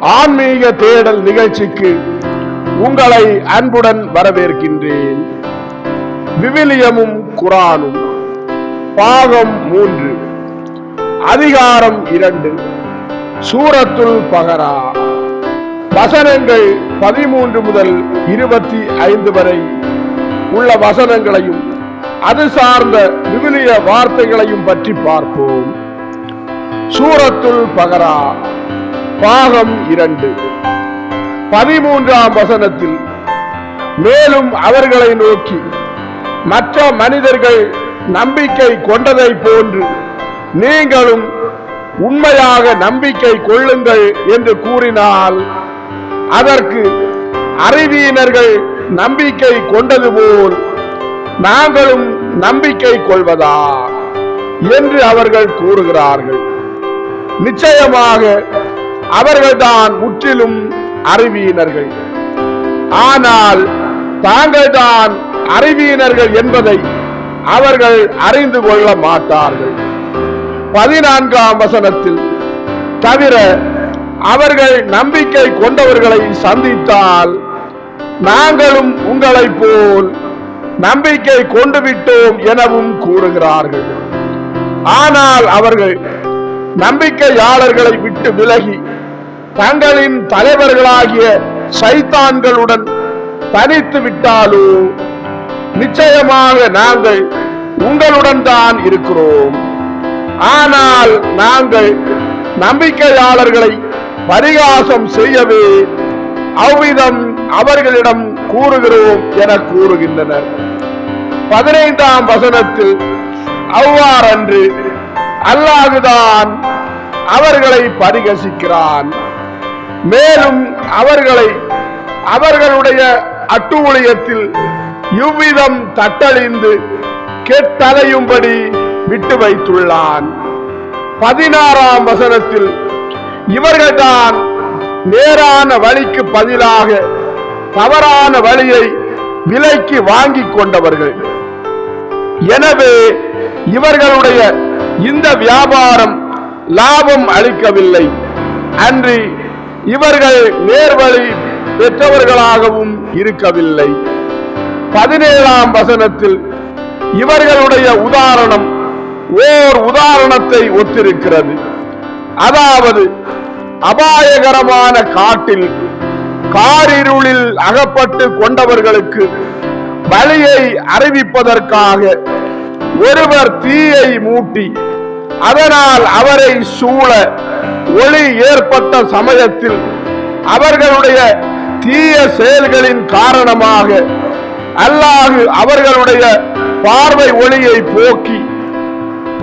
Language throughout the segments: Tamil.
ஆன்மீக தேடல் நிகழ்ச்சிக்கு உங்களை அன்புடன் வரவேற்கின்றேன். விவிலியமும் குரானும். பாகம் மூன்று. அதிகாரம் இரண்டு. சூரத்துல் பகரா வசனங்கள் பதிமூன்று முதல் இருபத்தி ஐந்து வரை உள்ள வசனங்களையும் அது சார்ந்த விவிலிய வார்த்தைகளையும் பற்றி பார்ப்போம். சூரத்துல் பகரா பாகம் இரண்டு. பதிமூன்றாம் வசனத்தில் மேலும் அவர்களை நோக்கி மற்ற மனிதர்கள் நம்பிக்கை கொண்டதை போன்று நீங்களும் உண்மையாக நம்பிக்கை கொள்ளுங்கள் என்று கூறினால் அதற்கு அறிவியினர்கள் நம்பிக்கை கொண்டது போல் நாங்களும் நம்பிக்கை கொள்வதா என்று அவர்கள் கூறுகிறார்கள். நிச்சயமாக அவர்கள்தான் முற்றிலும் அறிவியினர்கள். ஆனால் தாங்கள்தான் அறிவியினர்கள் என்பதை அவர்கள் அறிந்து கொள்ள மாட்டார்கள். பதினான்காம் வசனத்தில் தவிர அவர்கள் நம்பிக்கை கொண்டவர்களை சந்தித்தால் நாங்களும் உங்களைப் போல் நம்பிக்கை கொண்டு விட்டோம் எனவும் கூறுகிறார்கள். ஆனால் அவர்கள் நம்பிக்கையாளர்களை விட்டு விலகி தங்களின் தலைவர்களாகிய சைத்தான்களுடன் தனித்து விட்டாலோ நிச்சயமாக நாங்கள் உங்களுடன் தான் இருக்கிறோம். ஆனால் நாங்கள் நம்பிக்கையாளர்களை பரிகாசம் செய்யவே அவ்விதம் அவர்களிடம் கூறுகிறோம் என கூறுகின்றனர். பதினைந்தாம் வசனத்தில் அவ்வாறன்று அல்லாதுதான் அவர்களை பரிகசிக்கிறான். மேலும் அவர்களை அவர்களுடைய அட்டூழியத்தில் இவ்விதம் தட்டழிந்து கெட்டலையும்படி விட்டு வைத்துள்ளான். பதினாறாம் வசனத்தில் இவர்கள்தான் நேரான வழிக்கு பதிலாக தவறான வழியை விலைக்கு வாங்கிக் கொண்டவர்கள். எனவே இவர்களுடைய இந்த வியாபாரம் லாபம் அளிக்கவில்லை. அன்றி இவர்கள் நேர்வழி பெற்றவர்களாகவும் இருக்கவில்லை. பதினேழாம் வசனத்தில் இவர்களுடைய உதாரணம் ஓர் உதாரணத்தை ஒத்திருக்கிறது. அதாவது அபாயகரமான காட்டில் காரிருளில் அகப்பட்டு கொண்டவர்களுக்கு வழியை அறிவிப்பதற்காக ஒருவர் தீயை மூட்டி அதனால் அவரை சூழ ஒளி ஏற்பட்ட சமயத்தில் அவர்களுடைய தீய செயல்களின் காரணமாக அல்லாஹு அவர்களுடைய பார்வை ஒளியை போக்கி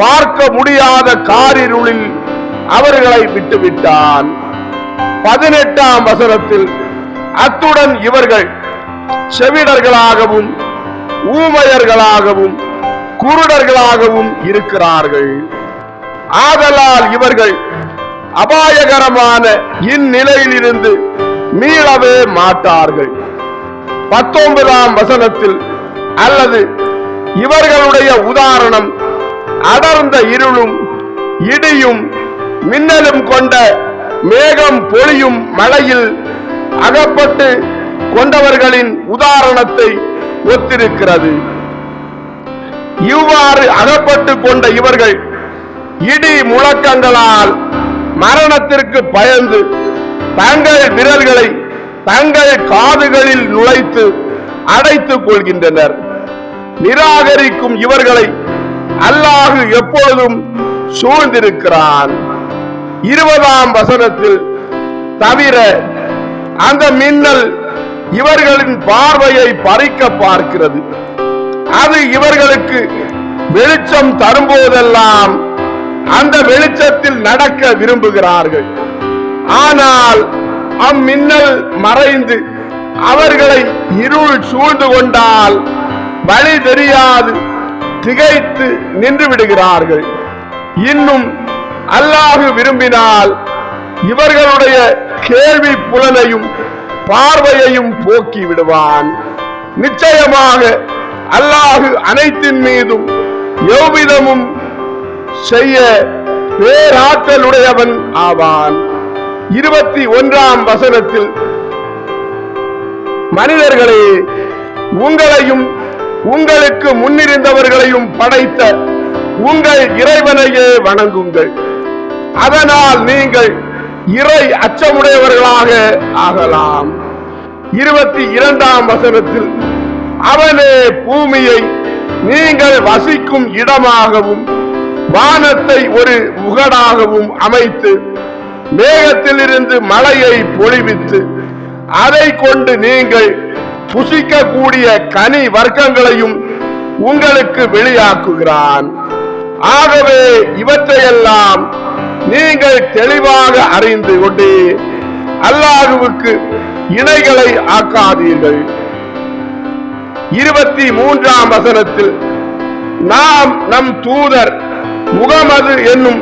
பார்க்க முடியாத காரிருளில் அவர்களை விட்டுவிட்டான். பதினெட்டாம் வசனத்தில் அத்துடன் இவர்கள் செவிடர்களாகவும் ஊமையர்களாகவும் குருடர்களாகவும் இருக்கிறார்கள். ஆதலால் இவர்கள் அபாயகரமான இந்நிலையிலிருந்து மீளவே மாட்டார்கள். பத்தொன்பதாம் வசனத்தில் அல்லது இவர்களுடைய உதாரணம் அடர்ந்த இருளும் இடியும் மின்னலும் கொண்ட மேகம் பொழியும் மழையில் அகப்பட்டு கொண்டவர்களின் உதாரணத்தை ஒத்திருக்கிறது. இவ்வாறு அகப்பட்டு கொண்ட இவர்கள் இடி முழக்கங்களால் மரணத்திற்கு பயந்து தங்கள் விரல்களை தங்கள் காதுகளில் நுழைத்து அடைத்துக் கொள்கின்றனர். நிராகரிக்கும் இவர்களை அல்லாஹு எப்பொழுதும் சூழ்ந்திருக்கிறான். இருபதாம் வசனத்தில் தவிர அந்த மின்னல் இவர்களின் பார்வையை பறிக்க பார்க்கிறது. அது இவர்களுக்கு வெளிச்சம் தரும்போதெல்லாம் அந்த வெளிச்சத்தில் நடக்க விரும்புகிறார்கள். ஆனால் அம்மின்னல் மறைந்து அவர்களை இருள் சூழ்ந்து கொண்டால் வழி தெரியாது திகைத்து நின்று விடுகிறார்கள். இன்னும் அல்லாஹு விரும்பினால் இவர்களுடைய கேள்வி புலனையும் பார்வையையும் போக்கி விடுவான். நிச்சயமாக அல்லாஹு அனைத்தின் மீதும் எவ்விதமும் செய்ய பேராற்றலுடையவன் ஆவான். இருபத்தி ஒன்றாம் வசனத்தில் மனிதர்களே உங்களையும் உங்களுக்கு முன்னிருந்தவர்களையும் படைத்த உங்கள் இறைவனையே வணங்குங்கள். அதனால் நீங்கள் இறை அச்சமுடையவர்களாக ஆகலாம். இருபத்தி இரண்டாம் வசனத்தில் அவனே பூமியை நீங்கள் வசிக்கும் இடமாகவும் வானத்தை ஒரு முகடாகவும் அமைத்து மேகத்திலிருந்து மழையை பொழிவித்து அதை கொண்டு நீங்கள் புசிக்கக்கூடிய கனி வர்க்கங்களையும் உங்களுக்கு வெளியாக்குகிறான். ஆகவே இவற்றையெல்லாம் நீங்கள் தெளிவாக அறிந்து கொண்டு அல்லாஹுவுக்கு இணைகளை ஆக்காதீர்கள். இருபத்தி மூன்றாம் வசனத்தில் நாம் நம் தூதர் முகமது என்னும்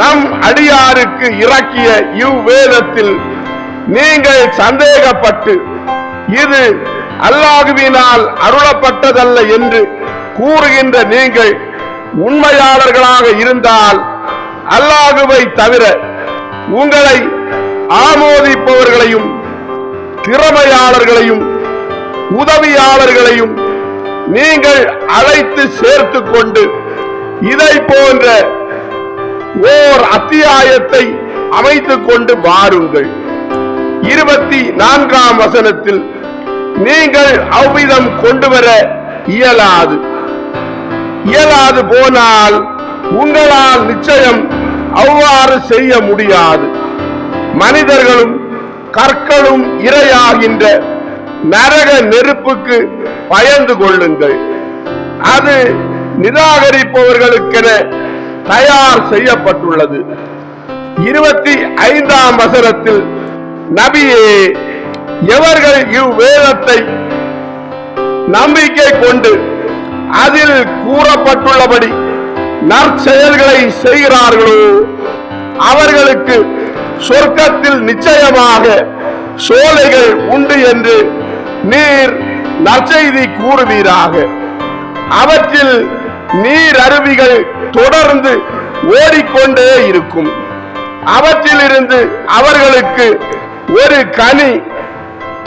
நம் அடியாருக்கு இறக்கிய இவ்வேதத்தில் நீங்கள் சந்தேகப்பட்டு இது அல்லாஹுவினால் அருளப்பட்டதல்ல என்று கூறுகின்ற நீங்கள் உண்மையாளர்களாக இருந்தால் அல்லாஹுவை தவிர உங்களை ஆமோதிப்பவர்களையும் திறமையாளர்களையும் உதவியாளர்களையும் நீங்கள் அழைத்து சேர்த்து கொண்டு இதை போன்ற ஓர் அத்தியாயத்தை அமைத்துக் கொண்டு வாருங்கள். இருபத்தி நான்காம் வசனத்தில் நீங்கள் அவ்விதம் கொண்டு வர இயலாது. இயலாது போனால் உங்களால் நிச்சயம் அவ்வாறு செய்ய முடியாது. மனிதர்களும் கற்களும் இரையாகின்ற நரக நெருப்புக்கு பயந்து கொள்ளுங்கள். அது நிராகரிப்பவர்களுக்கென தயார் செய்யப்பட்டுள்ளது. இருபத்தி ஐந்தாம் வசனத்தில் நபியே எவர்கள் இவ்வேதத்தை நம்பிக்கை கொண்டு அதில் கூறப்பட்டுள்ளபடி நற்செயல்களை செய்கிறார்களோ அவர்களுக்கு சொர்க்கத்தில் நிச்சயமாக சோலைகள் உண்டு என்று நீர் நற்செய்தி கூறுவீராக. அவற்றில் நீர் அருவிகள் தொடர்ந்து ஓடிக்கொண்டே இருக்கும். அவற்றிலிருந்து அவர்களுக்கு ஒரு கனி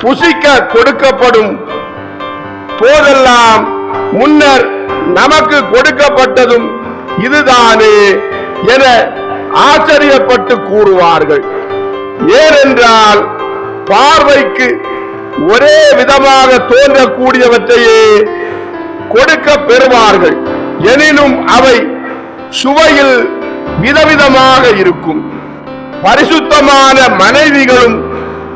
புசிக்க கொடுக்கப்படும். போதெல்லாம் முன்னர் நமக்கு கொடுக்கப்பட்டதும் இதுதானே என ஆச்சரியப்பட்டு கூறுவார்கள். ஏனென்றால் பார்வைக்கு ஒரே விதமாக தோன்றக்கூடியவற்றையே கொடுக்க பெறுவார்கள். எனினும் அவை சுவையில் விதவிதமாக இருக்கும். பரிசுத்தமான மனைவிகளும்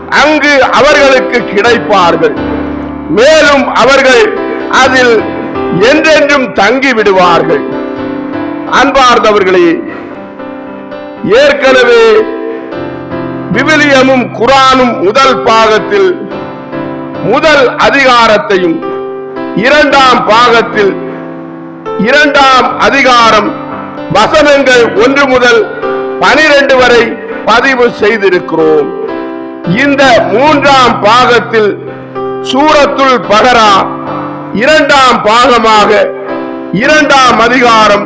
அங்கு அவர்களுக்கு கிடைப்பார்கள். மேலும் அவர்கள் அதில் என்றென்றும் தங்கி விடுவார்கள் அன்பார்ந்தவர்களே ஏற்கனவே விவிலியமும் குரானும் முதல் பாகத்தில் முதல் அதிகாரத்தையும் இரண்டாம் பாகத்தில் இரண்டாம் அதிகாரம் வசனங்கள் ஒன்று முதல் பனிரெண்டு வரை பதிவு செய்திருக்கிறோம். இந்த மூன்றாம் பாகத்தில் சூரத்துல் பகரா இரண்டாம் பாகமாக இரண்டாம் அதிகாரம்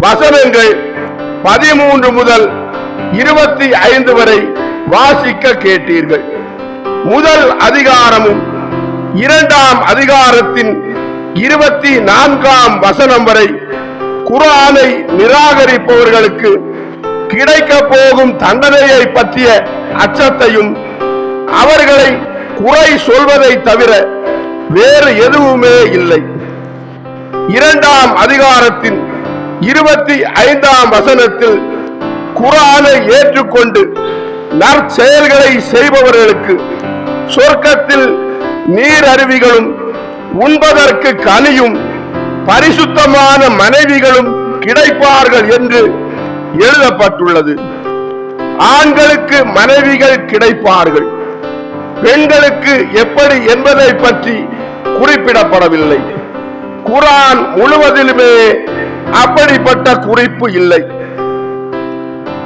வசனங்கள் பதிமூன்று முதல் இருபத்தி ஐந்து வரை வாசிக்க கேட்டீர்கள். முதல் அதிகாரமும் இரண்டாம் அதிகாரத்தின் இருபத்தி நான்காம் வசனம் வரை குரானை நிராகரிப்பவர்களுக்கு கிடைக்க போகும் தண்டனையை பற்றிய அச்சத்தையும் அவர்களை குறை சொல்வதை தவிர வேறு எதுவுமே இல்லை. இரண்டாம் அதிகாரத்தின் இருபத்தி ஐந்தாம் வசனத்தில் குரானை ஏற்றுக்கொண்டு நற்செயல்களை செய்பவர்களுக்கு சொர்க்கத்தில் நீர் அருவிகளும் உண்பதற்கு கனியும் பரிசுத்தமான மனைவிகளும் கிடைப்பார்கள் என்று எழுதப்பட்டுள்ளது. ஆண்களுக்கு மனைவிகள் கிடைப்பார்கள். பெண்களுக்கு எப்படி என்பதை பற்றி குறிப்பிடப்படவில்லை. குரான் முழுவதிலுமே அப்படிப்பட்ட குறிப்பு இல்லை.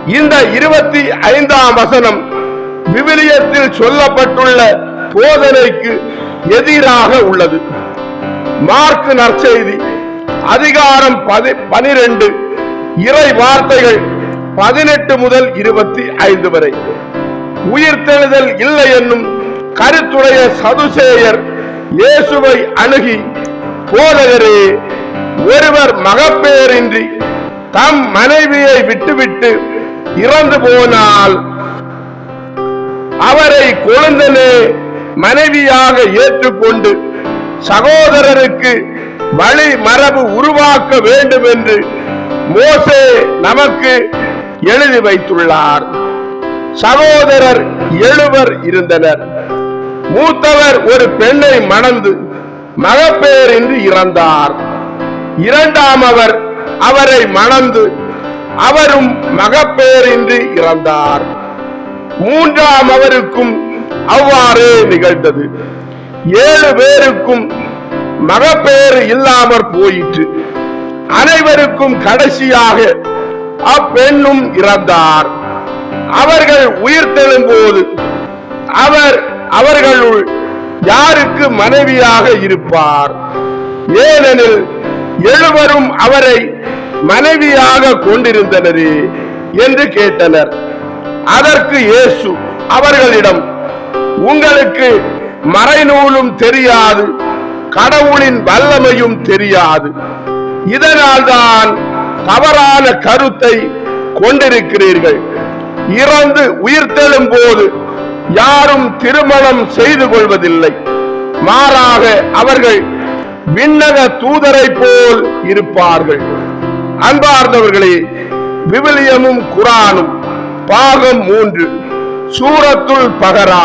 இந்த இருபத்தி ஐந்தாம் வசனம் விவிலியத்தில் சொல்லப்பட்டுள்ள போதனைக்கு எதிராக உள்ளது. மார்க் நற்செய்தி. அதிகாரம் பதி பனிரெண்டு. இறை வார்த்தைகள் பதினெட்டு முதல் இருபத்தி ஐந்து வரை. உயிர்த்தெழுதல் இல்லை என்னும் கருத்துடைய சதுசேயர் இயேசுவை அணுகி போதகரே ஒருவர் மகப்பேரின்றி தம் மனைவியை விட்டுவிட்டு இறந்து போனால் அவரை குழந்தனே மனைவியாக ஏற்றுக்கொண்டு சகோதரருக்கு வழி மரபு உருவாக்க வேண்டும் என்று மோசே நமக்கு எழுதி வைத்துள்ளார். சகோதரர் எழுவர் இருந்தனர். மூத்தவர் ஒரு பெண்ணை மணந்து மகப்பேரின்றி இறந்தார். இரண்டாம் அவர் அவரை மணந்து அவரும் மகப்பேரின்றி இறந்தார். மூன்றாம் அவருக்கும் அவ்வாறே நிகழ்ந்தது. ஏழு பேருக்கும் மகப்பேறு இல்லாமற் போயிற்று. அனைவருக்கும் கடைசியாக அப்பெண்ணும் இறந்தார். அவர்கள் உயிர் போது அவர் அவர்களுள் யாருக்கு மனைவியாக இருப்பார்? ஏனெனில் எழுவரும் அவரை மனைவியாக கொண்டிருந்தனரே என்று கேட்டனர். அதற்கு இயேசு அவர்களிடம் உங்களுக்கு மறைநூலும் தெரியாது கடவுளின் வல்லமையும் தெரியாது. இதனால்தான் தவறான கருத்தை கொண்டிருக்கிறீர்கள். இறந்து உயிர்த்தெழும் போது யாரும் திருமணம் செய்து கொள்வதில்லை. மாறாக அவர்கள் விண்ணக தூதரை போல் இருப்பார்கள். அன்பார்ந்தவர்களே விவிலியமும் குரானும் பாகம் மூன்று சூரத்துல் பகரா